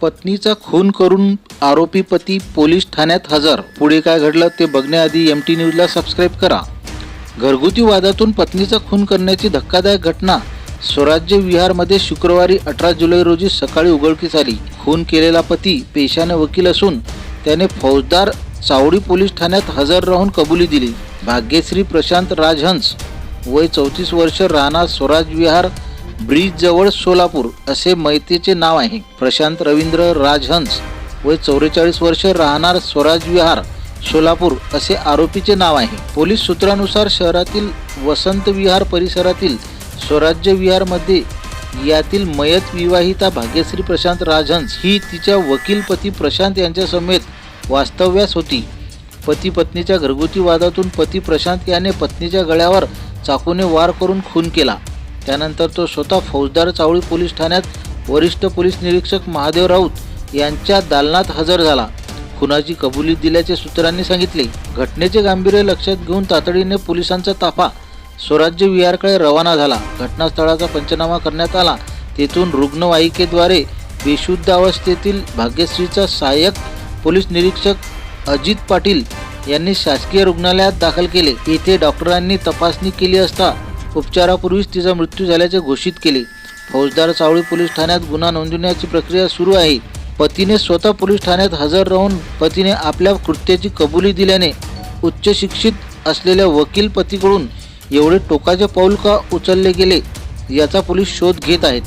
पत्नीचा खून करून आरोपी पती पोलीस ठाण्यात हजर. पुढे काय घडलं ते बघण्याआधी एम टी न्यूजला सबस्क्राईब करा. घरगुती वादातून पत्नीचा खून करण्याची धक्कादायक घटना. स्वराज्य विहारमध्ये शुक्रवारी अठरा जुलै रोजी सकाळी उघडकीस आली. खून केलेला पती पेशाने वकील असून त्याने फौजदार चावडी पोलीस ठाण्यात हजर राहून कबुली दिली. भाग्यश्री प्रशांत राजहंस वय चौतीस वर्ष राहणार स्वराज विहार ब्रिज जवळ सोलापूर असे मैतेचे नाव आहे. प्रशांत रवींद्र राजहंस वय चौवेचाळीस वर्ष राहणार स्वराज विहार सोलापूर असे आरोपीचे नाव आहे. पोलीस सूत्रानुसार शहरातील वसंत विहार परिसरातील स्वराज्य विहारमध्ये यातील मयत विवाहिता भाग्यश्री प्रशांत राजहंस ही तिच्या वकील पती प्रशांत यांच्या समेत वास्तव्यास होती. पती पत्नीच्या घरगुती वादातून पती प्रशांत याने पत्नीच्या गळ्यावर चाकूने वार करून खून केला. त्यानंतर तो स्वतः फौजदार चावळी पोलीस ठाण्यात वरिष्ठ पोलीस निरीक्षक महादेव राऊत यांच्या दालनात हजर झाला. खुनाची कबुली दिल्याचे सूत्रांनी सांगितले. घटनेचे गांभीर्य लक्षात घेऊन तातडीने पोलिसांचा ताफा स्वराज्य विहारकडे रवाना झाला. घटनास्थळाचा पंचनामा करण्यात आला. तेथून रुग्णवाहिकेद्वारे बेशुद्ध अवस्थेतील भाग्यश्रीचा सहाय्यक पोलीस निरीक्षक अजित पाटील यांनी शासकीय रुग्णालयात दाखल केले. येथे डॉक्टरांनी तपासणी केली असता उपचारापूर्वीच तिचा मृत्यू झाल्याचे घोषित केले. फौजदार चावळी पोलीस ठाण्यात गुन्हा नोंदवण्याची प्रक्रिया सुरू आहे. पतीने स्वतः पोलीस ठाण्यात हजर राहून पतीने आपल्या कृत्याची कबुली दिल्याने उच्च शिक्षित असलेल्या वकील पतीकडून एवढे टोकाचे पाऊल का उचलले गेले याचा पोलीस शोध घेत आहेत.